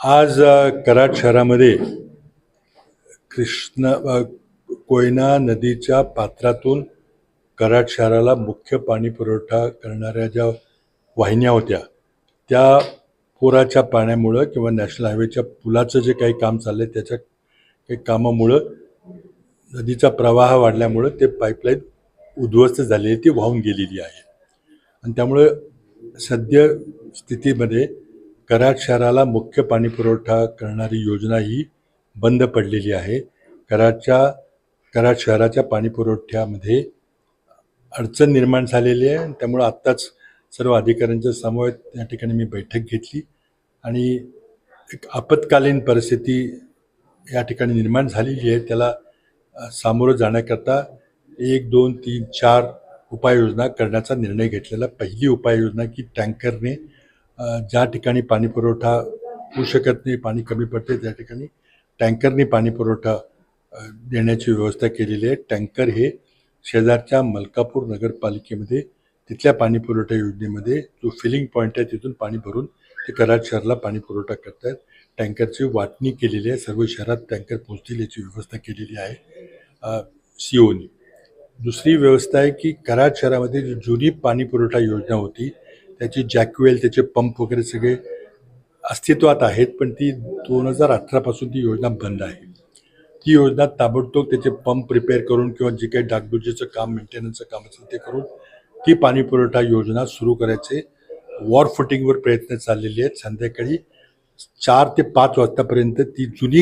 आज कराड शहरामध्ये कृष्ण कोयना नदीच्या पात्रातून कराड शहराला मुख्य पाणी पुरवठा करणाऱ्या ज्या वाहिन्या होत्या त्या पुराच्या पाण्यामुळं किंवा नॅशनल हायवेच्या पुलाचं जे काही काम चाललं आहे त्याच्या काही कामामुळं नदीचा प्रवाह वाढल्यामुळं ते पाईपलाईन उद्ध्वस्त झालेली ती वाहून गेलेली आहे. आणि त्यामुळं सद्य स्थितीमध्ये कराड शहराला मुख्य पाणीपुरवठा करणारी योजना ही बंद पडलेली आहे. कराडच्या कराड शहराच्या पाणीपुरवठ्यामध्ये अडचण निर्माण झालेली आहे आणि त्यामुळं आत्ताच सर्व अधिकाऱ्यांच्या समवेत त्या ठिकाणी मी बैठक घेतली आणि एक आपत्कालीन परिस्थिती या ठिकाणी निर्माण झालेली आहे. त्याला सामोरं जाण्याकरता एक दोन तीन चार उपाययोजना करण्याचा निर्णय घेतलेला. पहिली उपाययोजना की टँकरने ज्या ठिकाणी पाणी पुरवठा होऊ शकत नाही पाणी कमी पडते त्या ठिकाणी टँकरनी पाणी पुरवठा देण्याची व्यवस्था केलेली आहे. टँकर हे शेजारच्या मलकापूर नगरपालिकेमध्ये तिथल्या पाणी पुरवठा योजनेमध्ये जो फिलिंग पॉईंट आहे तिथून पाणी भरून ते कराड शहराला पाणी पुरवठा करतात टँकरची वाटणी केलेली आहे. सर्व शहरात टँकर पोहोचतील याची व्यवस्था केलेली आहे सी ओनी दुसरी व्यवस्था आहे की कराड शहरामध्ये जी जुनी पाणी पुरवठा योजना होती त्याची जॅक्युएल त्याचे पंप वगैरे सगळे अस्तित्वात आहेत पण ती दोन हजार अठरापासून ती योजना बंद आहे. ती योजना ताबडतोब त्याचे पंप रिपेअर करून किंवा जे काही डागडुजीचं काम मेंटेनन्सचं काम असेल ते करून ती पाणी पुरवठा योजना सुरू करायचे. वॉर फुटिंगवर प्रयत्न चाललेले आहेत. संध्याकाळी चार ते पाच वाजतापर्यंत ती जुनी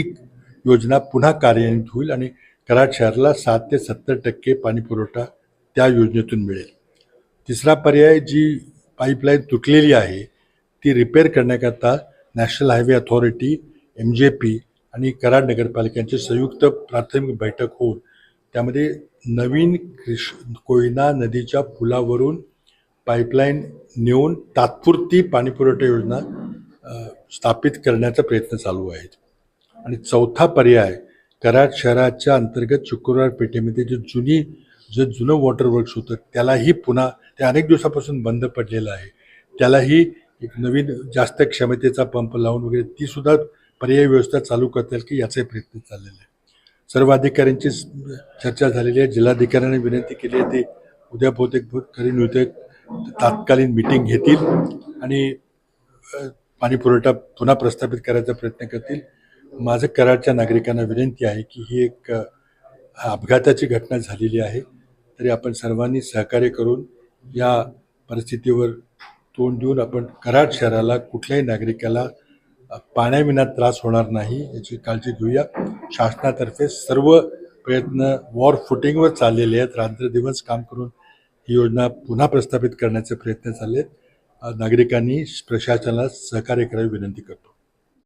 योजना पुन्हा कार्यान्वित होईल आणि कराड शहराला सात ते सत्तर टक्के पाणी पुरवठा त्या योजनेतून मिळेल. तिसरा पर्याय जी पाईपलाईन तुटलेली आहे ती रिपेअर करण्याकरता national highway authority M J P आणि कराड नगरपालिकांची संयुक्त प्राथमिक बैठक होऊन त्यामध्ये नवीन कृष कोयना नदीच्या पुलावरून पाईपलाईन नेऊन तात्पुरती पाणीपुरवठा योजना स्थापित करण्याचा प्रयत्न चालू आहेत. आणि चौथा पर्याय कराड शहराच्या अंतर्गत शुक्रवार पेठेमध्ये जे जुनी जे जुनं वॉटर वर्क्स होतं त्यालाही पुन्हा ते अनेक दिवसापासून बंद पडलेलं आहे. त्यालाही एक नवीन जास्त क्षमतेचा पंप लावून वगैरे ती सुद्धा पर्यायी व्यवस्था चालू करता येईल की याचाही प्रयत्न चाललेला आहे. सर्व अधिकाऱ्यांची चर्चा झालेली आहे. जिल्हाधिकाऱ्यांनी विनंती केली आहे ते उद्या बहुतेक करीन तात्कालीन मिटिंग घेतील आणि पाणीपुरवठा पाणी पुरवठा पुन्हा प्रस्थापित करायचा प्रयत्न करतील. माझं कराडच्या नागरिकांना विनंती आहे की ही एक अपघाताची घटना झालेली आहे. तरी आपण सर्वांनी सहकार्य करून या परिस्थितीवर तोंड देऊन आपण कराड शहराला कुठल्याही नागरिकाला पाण्याविना त्रास होणार नाही याची काळजी घेऊया. शासनातर्फे सर्व प्रयत्न वॉर फुटिंगवर चाललेले आहेत. रात्रदिवस काम करून ही योजना पुन्हा प्रस्थापित करण्याचे प्रयत्न चालले आहेत नागरिकांनी प्रशासनाला सहकार्य करावी विनंती करतो.